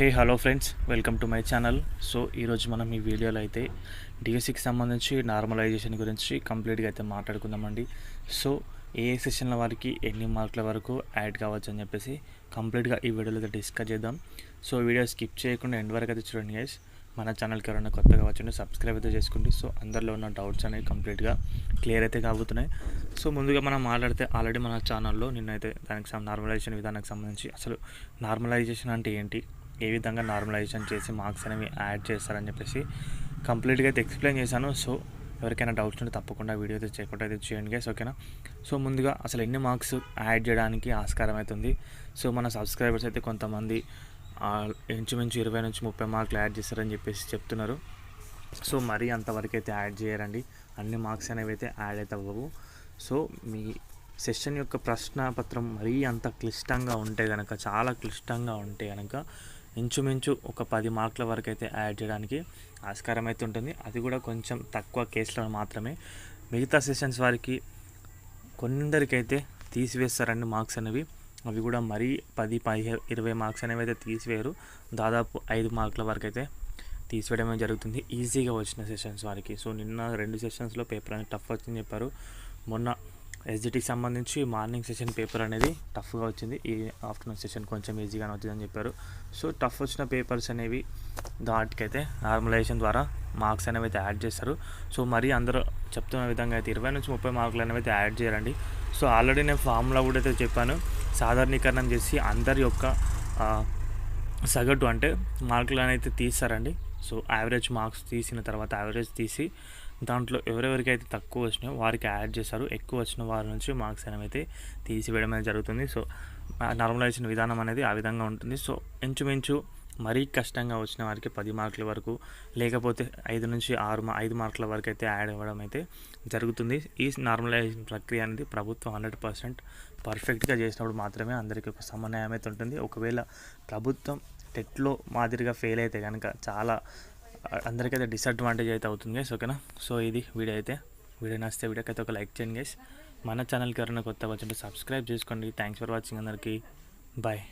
Hey hello friends welcome to my channel so ఈరోజు మనం ఈ వీడియోలో అయితే డిఎస్సికి సంబంధించి నార్మలైజేషన్ గురించి కంప్లీట్గా అయితే మాట్లాడుకుందామండి. సో ఏ సెషన్ల వారికి ఎన్ని మార్కుల వరకు యాడ్ కావచ్చు అని చెప్పేసి కంప్లీట్గా ఈ వీడియోలో అయితే డిస్కస్ చేద్దాం. సో వీడియో స్కిప్ చేయకుండా ఎండ్ వరకు అయితే చూడండి గైస్ మన ఛానల్కి ఎవరైనా కొత్తగా వచ్చింటే సబ్స్క్రైబ్ అయితే చేసుకోండి. సో అందరిలో ఉన్న డౌట్స్ అనేవి కంప్లీట్గా క్లియర్ అయితే కాబోతున్నాయి. సో ముందుగా మనం మాట్లాడితే ఆల్రెడీ మన ఛానల్లో నిన్నైతే దానికి నార్మలైజేషన్ విధానానికి సంబంధించి అసలు నార్మలైజేషన్ అంటే ఏంటి? ఏ విధంగా నార్మలైజేషన్ చేసి మార్క్స్ అనేవి యాడ్ చేస్తారని చెప్పేసి కంప్లీట్గా అయితే ఎక్స్ప్లెయిన్ చేశాను. సో ఎవరికైనా డౌట్స్ ఉంటే తప్పకుండా వీడియో అయితే చేయకుండా అయితే చేయండి గైస్ ఓకేనా సో ముందుగా అసలు ఎన్ని మార్క్స్ యాడ్ చేయడానికి ఆస్కారం అవుతుంది సో మన సబ్స్క్రైబర్స్ అయితే కొంతమంది ఇంచుమించు ఇరవై నుంచి ముప్పై మార్కులు యాడ్ చేస్తారని చెప్పేసి చెప్తున్నారు. సో మరీ అంతవరకు అయితే యాడ్ చేయరండి. అన్ని మార్క్స్ అనేవి అయితే యాడ్ అయితే అవ్వవు. సో మీ సెషన్ యొక్క ప్రశ్న పత్రం మరీ అంత క్లిష్టంగా ఉంటే కనుక చాలా క్లిష్టంగా ఉంటే కనుక ఇంచుమించు ఒక పది మార్కుల వరకు అయితే యాడ్ చేయడానికి ఆస్కారం అయితే ఉంటుంది. అది కూడా కొంచెం తక్కువ కేసులో మాత్రమే. మిగతా సెషన్స్ వారికి కొందరికైతే తీసివేస్తారండి మార్క్స్ అనేవి. అవి కూడా మరీ పది పదిహేను ఇరవై మార్క్స్ అనేవి అయితే తీసివేయరు. దాదాపు ఐదు మార్కుల వరకు అయితే తీసివేయడమే జరుగుతుంది. ఈజీగా వచ్చిన సెషన్స్ వారికి. సో నిన్న రెండు సెషన్స్లో పేపర్ అనేది టఫ్ వచ్చింది చెప్పారు. మొన్న ఎస్జిటికి సంబంధించి మార్నింగ్ సెషన్ పేపర్ అనేది టఫ్గా వచ్చింది. ఈ ఆఫ్టర్నూన్ సెషన్ కొంచెం ఈజీగానే వచ్చిందని చెప్పారు. సో టఫ్ వచ్చిన పేపర్స్ అనేవి దాటికైతే నార్మలైజేషన్ ద్వారా మార్క్స్ అనేవి అయితే యాడ్ చేస్తారు. సో మరీ అందరూ చెప్తున్న విధంగా అయితే ఇరవై నుంచి ముప్పై మార్కులు అనేవి అయితే యాడ్ చేయాలండి. సో ఆల్రెడీ నేను ఫామ్లో కూడా అయితే చెప్పాను. సాధారణీకరణం చేసి అందరి యొక్క సగటు అంటే మార్కులు అనేది తీస్తారండి. సో యావరేజ్ మార్క్స్ తీసిన తర్వాత యావరేజ్ తీసి దాంట్లో ఎవరెవరికైతే తక్కువ వచ్చినాయో వారికి యాడ్ చేస్తారు ఎక్కువ వచ్చిన వారి నుంచి మార్క్స్ అనేవి అయితే తీసివేయడం అనేది జరుగుతుంది. సో నార్మలైజేషన్ విధానం అనేది ఆ విధంగా ఉంటుంది. సో ఇంచుమించు మరీ కష్టంగా వచ్చిన వారికి పది మార్కుల వరకు లేకపోతే ఐదు నుంచి ఆరు ఐదు మార్కుల వరకు అయితే యాడ్ అవ్వడం అయితే జరుగుతుంది. ఈ నార్మలైజేషన్ ప్రక్రియ అనేది ప్రభుత్వం హండ్రెడ్ పర్సెంట్ పర్ఫెక్ట్గా చేసినప్పుడు మాత్రమే అందరికీ ఒక సమన్వయం అయితే ఉంటుంది. ఒకవేళ ప్రభుత్వం టెట్లో మాదిరిగా ఫెయిల్ అయితే కనుక చాలా అందరికైతే డిసడ్వాంటేజ్ అయితే అవుతుంది గైస్ ఓకేనా సో ఇది వీడియో అయితే. వీడియో నచ్చితే వీడియోకి అయితే ఒక లైక్ చేయండి గైస్ మన ఛానల్కి ఎవరైనా కొత్త వచ్చింటే సబ్స్క్రైబ్ చేసుకోండి. థ్యాంక్స్ ఫర్ వాచింగ్ అందరికీ. బాయ్